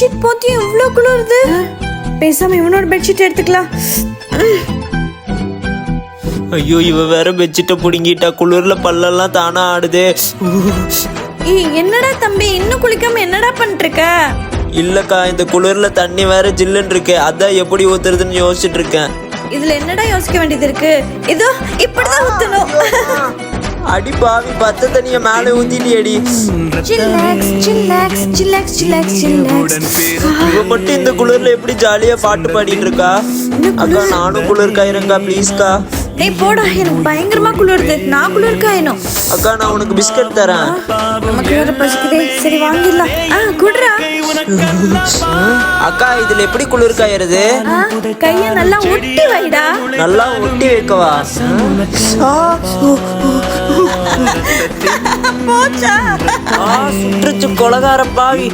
Bedsheet போத்தி இவ்ளோ குளிருது? பேசாம இவனோட பெட்ஷீட் எடுத்துக்கலாம். ஐயோ இவ வேற பெட்ஷீட்டை பிடுங்கிட்டா. குளிர்ல பல்லெல்லாம் தானா ஆடுதே. ஏய் என்னடா தம்பி? இன்னும் குளிக்காம என்னடா பண்ணிட்டு இருக்க இல்லக்கா இந்த குளிர்ல தண்ணி வேற ஜில்லுன்னு இருக்கு. அதான் எப்படி ஊத்துறதுன்னு யோசிச்சுட்டு இருக்கேன். இதுல என்னடா யோசிக்க வேண்டியது இருக்கு? இதோ இப்படிதான் ஊத்தணும். அடி பாவி பத்த தண்ணிய மேல ஊத்திட்டு அடி chillax chillax chillax chillax chillax இவ மட்டும் இந்த குளிர்ல எப்படி ஜாலியா பாட்டு பாடிட்டு இருக்கா அக்கா நானும் குளிர் காயிரங்கா ப்ளீஸ்க்கா டேய் போடா எனக்கு பயங்கரமா குளிருது நான் குளிர்காயணும் அக்கா நான் உனக்கு பிஸ்கட் தரேன் நமக்கு வேற பசிக்குதே சரி வாங்கிடலாம் ஆ குடுறா அக்கா இதுல எப்படி குளிர் காயறது ஆ, கைய நல்லா ஒட்டி வைடா நல்லா ஒட்டி வைக்கவா போச்சா? சுற்றுச்சு கொலகார பாவி.